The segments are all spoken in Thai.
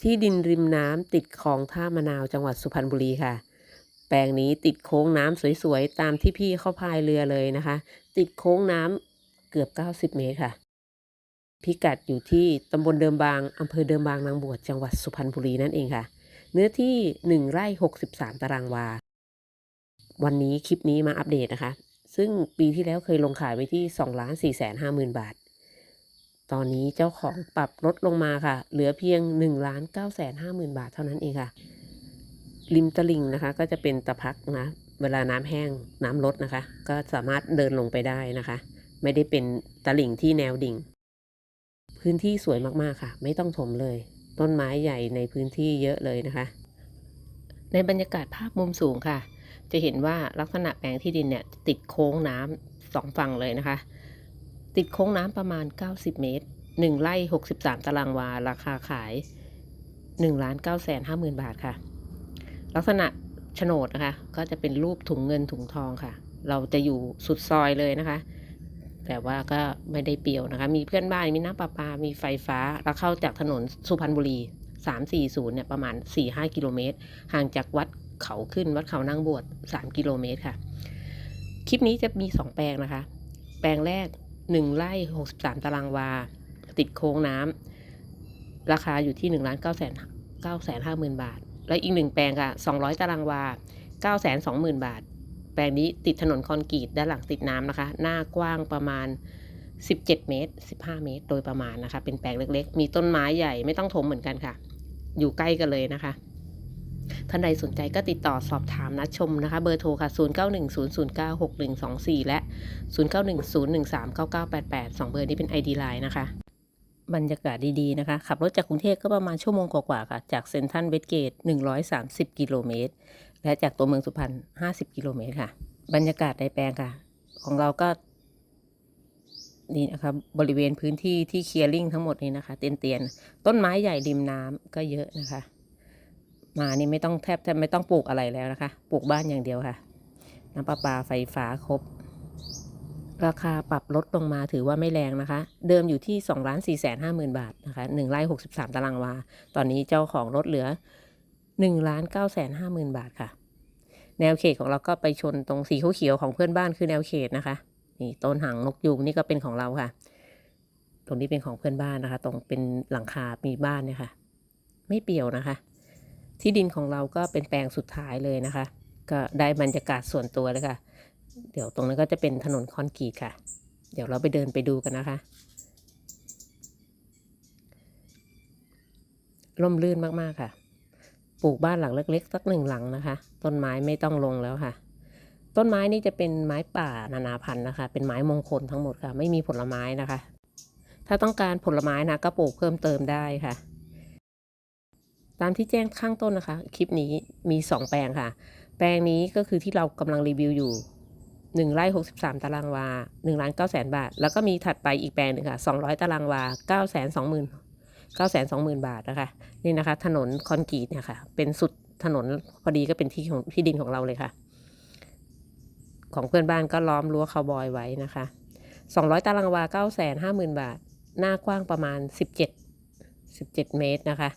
ที่ดินริมน้ำติดคลองท่ามะนาวจังหวัดสุพรรณบุรีค่ะ แปลงนี้ติดโค้งน้ำสวยๆ ตามที่พี่เข้าพายเรือเลยนะคะ ติดโค้งน้ำเกือบ 90 เมตรค่ะ พิกัดอยู่ที่ตำบลเดิมบางอำเภอเดิมบางนางบวชจังหวัดสุพรรณบุรีนั่นเองค่ะ เนื้อที่ 1 ไร่ 63 ตารางวา วันนี้คลิปนี้มาอัปเดตนะคะ ซึ่งปีที่แล้วเคยลงขายไว้ที่2ล้าน4แสน5หมื่นบาท ตอนนี้เจ้าของปรับลดลงมาค่ะ เหลือเพียง1ล้าน9แสน5หมื่นบาทเท่านั้นเองค่ะ ริมตลิ่งนะคะ ก็จะเป็นตะพักนะ เวลาน้ำแห้งน้ำลดนะคะ ก็สามารถเดินลงไปได้นะคะ ไม่ได้เป็นตลิ่งที่แนวดิ่ง พื้นที่สวยมากๆค่ะ ไม่ต้องถมเลย ต้นไม้ใหญ่ในพื้นที่เยอะเลยนะคะ ในบรรยากาศภาพมุมสูงค่ะ จะเห็นว่าลักษณะแปลงที่ดินเนี่ยติดโค้งน้ำสองฝั่งเลยนะคะ ติดโค้งน้ำประมาณ 90 เมตร 1 ไร่ 63 ตารางวา ราคาขาย1ล้าน9แสน5หมื่นบาทค่ะ ลักษณะโฉนดนะคะ ก็จะเป็นรูปถุงเงินถุงทองค่ะ เราจะอยู่สุดซอยเลยนะคะ แต่ว่าก็ไม่ได้เปรียวนะคะ มีเพื่อนบ้าน มีน้ำประปา มีไฟฟ้าแล้วเข้าจากถนนสุพรรณบุรี 340 เนี่ยประมาณ 4-5 กิโลเมตร ห่างจากวัดเขาขึ้นวัดเขานางบวช3 กิโลเมตรค่ะ คลิปนี้จะมี 2 แปลงนะคะ แปลงแรก 1ไร่63 ตารางวา ติดโค้งน้ำราคาอยู่ที่1ล้าน9แสน9แสน5หมื่นบาท และอีกหนึ่งแปลงค่ะ 200 ตารางวา9แสน2หมื่นบาท แปลงนี้ติดถนนคอนกรีตด้านหลังติดน้ำนะคะ หน้ากว้างประมาณ 17 เมตร 15 เมตร โดยประมาณนะคะ เป็นแปลงเล็กๆ มีต้นไม้ใหญ่ไม่ต้องถมเหมือนกันค่ะ อยู่ใกล้กันเลยนะคะ ท่านใดสนใจก็ติดต่อสอบถามนัดชมนะคะ เบอร์โทรค่ะ 0910096124 และ 0910139988 2 เบอร์นี้เป็น ID Line นะคะ บรรยากาศดีๆนะคะ ขับรถจากกรุงเทพก็ประมาณชั่วโมงกว่าๆค่ะ จากเซ็นทรัลเวสเกต 130 กิโลเมตร และจากตัวเมืองสุพรรณ 50 กิโลเมตรค่ะ บรรยากาศในแปลงค่ะ ของเราก็นี่นะคะบริเวณพื้นที่ที่เคลียร์ลิงทั้งหมดนี้นะคะ เตียนๆต้นไม้ใหญ่ริมน้ำก็เยอะนะคะ มานี่ไม่ต้องแทบแทบไม่ต้องปลูกอะไรแล้วนะคะ ปลูกบ้านอย่างเดียวค่ะ น้ำประปาไฟฟ้าครบ ราคาปรับลดลงมาถือว่าไม่แรงนะคะ เดิมอยู่ที่2ล้าน4แสน5หมื่นบาทนะคะ1ไร่63 ตารางวา ตอนนี้เจ้าของลดเหลือ1ล้าน9แสน5หมื่นบาทค่ะ แนวเขตของเราก็ไปชนตรงสีเขียวของเพื่อนบ้านคือแนวเขตนะคะ นี่ต้นหางนกยูงนี่ก็เป็นของเราค่ะ ตรงนี้เป็นของเพื่อนบ้านนะคะ ตรงเป็นหลังคา มีบ้านเนี่ยค่ะ ไม่เปี่ยวนะคะ ที่ดินของเราก็เป็นแปลงสุดท้ายเลยนะคะ ก็ได้บรรยากาศส่วนตัวเลยค่ะ เดี๋ยวตรงนั้นก็จะเป็นถนนคอนกรีตค่ะ เดี๋ยวเราไปเดินไปดูกันนะคะ ร่มรื่นมากๆค่ะ ปลูกบ้านหลังเล็กๆ สักหนึ่งหลังนะคะ ต้นไม้ไม่ต้องลงแล้วค่ะ ต้นไม้นี่จะเป็นไม้ป่านานาพันธุ์นะคะ เป็นไม้มงคลทั้งหมดค่ะ ไม่มีผลไม้นะคะ ถ้าต้องการผลไม้นะก็ปลูกเพิ่มเติมได้ค่ะ ตามที่แจ้งข้างต้นนะคะ คลิปนี้มี 2 แปลงค่ะ แปลงนี้ก็คือที่เรากำลังรีวิวอยู่ 1ไร่63 ตารางวา1ล้าน9แสนบาท แล้วก็มีถัดไปอีกแปลงหนึ่งค่ะ 200 ตารางวา9แสน2หมื่น9แสน2หมื่นบาทนะคะ นี่นะคะ ถนนคอนกรีตเนี่ยค่ะ เป็นสุดถนนพอดีก็เป็นที่ของที่ดินของเราเลยค่ะ ของเพื่อนบ้านก็ล้อมรั้วคาวบอยไว้นะคะ 200 ตารางวา9แสน5หมื่นบาท หน้ากว้างประมาณ 17 17 เมตรนะคะ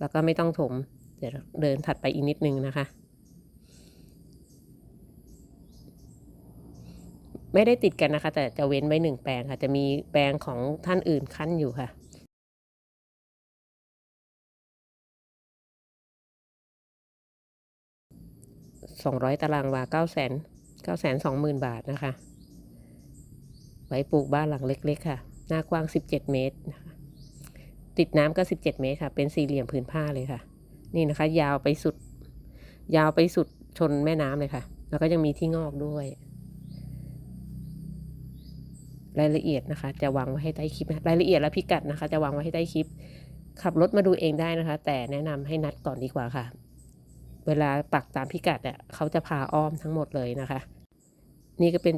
แล้วก็ไม่ต้องถม เดี๋ยวเดินถัดไปอีกนิดนึงนะคะ ไม่ได้ติดกันนะคะ แต่จะเว้นไว้หนึ่งแปลงค่ะ จะมีแปลงของท่านอื่นขั้นอยู่ค่ะสองร้อยตารางวาเก้าแสนเก้าแสนสองหมื่นบาทนะคะ ไว้ปลูกบ้านหลังเล็ก ๆ ค่ะ หน้ากว้างสิบเจ็ดเมตรนะคะ ติดน้ำก็สิบเจ็ดเมตรค่ะ เป็นสี่เหลี่ยมผืนผ้าเลยค่ะ นี่นะคะ ยาวไปสุด ยาวไปสุดชนแม่น้ำเลยค่ะ แล้วก็ยังมีที่งอกด้วย รายละเอียดนะคะ จะวางไว้ให้ใต้คลิปรายละเอียดและพิกัดนะคะ จะวางไว้ให้ใต้คลิป ขับรถมาดูเองได้นะคะ แต่แนะนำให้นัดก่อนดีกว่าค่ะ เวลาปักตามพิกัดอะเขาจะพาอ้อมทั้งหมดเลยนะคะ นี่ก็เป็น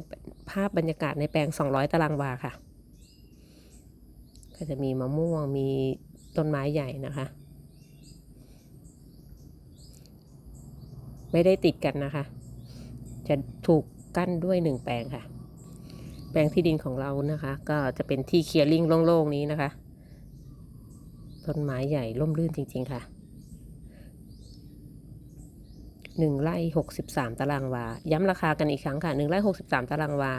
ภาพบรรยากาศในแปลง 200 ตารางวาค่ะ ก็จะมีมะม่วงมีต้นไม้ใหญ่นะคะ ไม่ได้ติดกันนะคะ จะถูกกั้นด้วยหนึ่งแปลงค่ะ แปลงที่ดินของเรานะคะ ก็จะเป็นที่เคลียร์ลิงโล่งๆนี้นะคะ ต้นไม้ใหญ่ร่มรื่นจริง ๆค่ะหนึ่งไร่หกสิบสามตารางวา ย้ำราคากันอีกครั้งค่ะหนึ่งไร่หกสิบสามตารางวา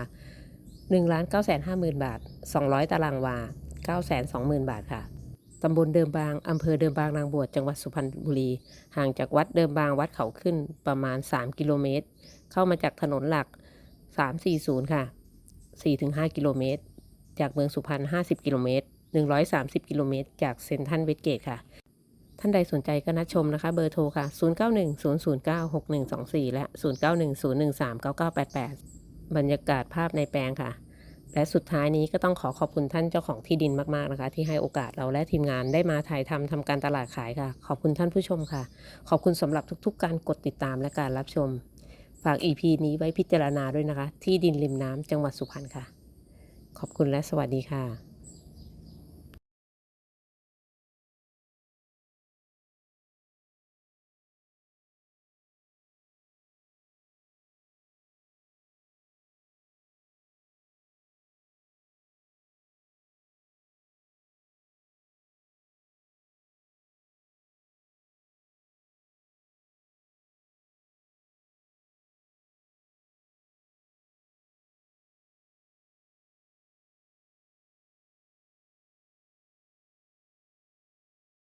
หนึ่งล้านเก้าแสนห้าหมื่นบาทสองร้อยตารางวา เก้าแสนสองหมื่นบาทค่ะ ตำบลเดิมบาง อำเภอเดิมบางนางบวช จังหวัดสุพรรณบุรี ห่างจากวัดเดิมบางวัดเขาขึ้นประมาณ 3 กิโลเมตร เข้ามาจากถนนหลัก 340 ค่ะ 4-5 กิโลเมตร จากเมืองสุพรรณ 50 กิโลเมตร 130 กิโลเมตร จากเซนทรัลเวสเกตค่ะ ท่านใดสนใจก็นัดชมนะคะ เบอร์โทรค่ะ 0910096124 และ 0910139988 บรรยากาศภาพในแปลงค่ะ และสุดท้ายนี้ก็ต้องขอขอบคุณท่านเจ้าของที่ดินมากๆนะคะ ที่ให้โอกาสเราและทีมงานได้มาถ่ายทำทำการตลาดขายค่ะ ขอบคุณท่านผู้ชมค่ะ ขอบคุณสำหรับทุก ๆ การกดติดตามและการรับชม ฝาก EP นี้ไว้พิจารณาด้วยนะคะ ที่ดินริมน้ำจังหวัดสุพรรณค่ะ ขอบคุณและสวัสดีค่ะ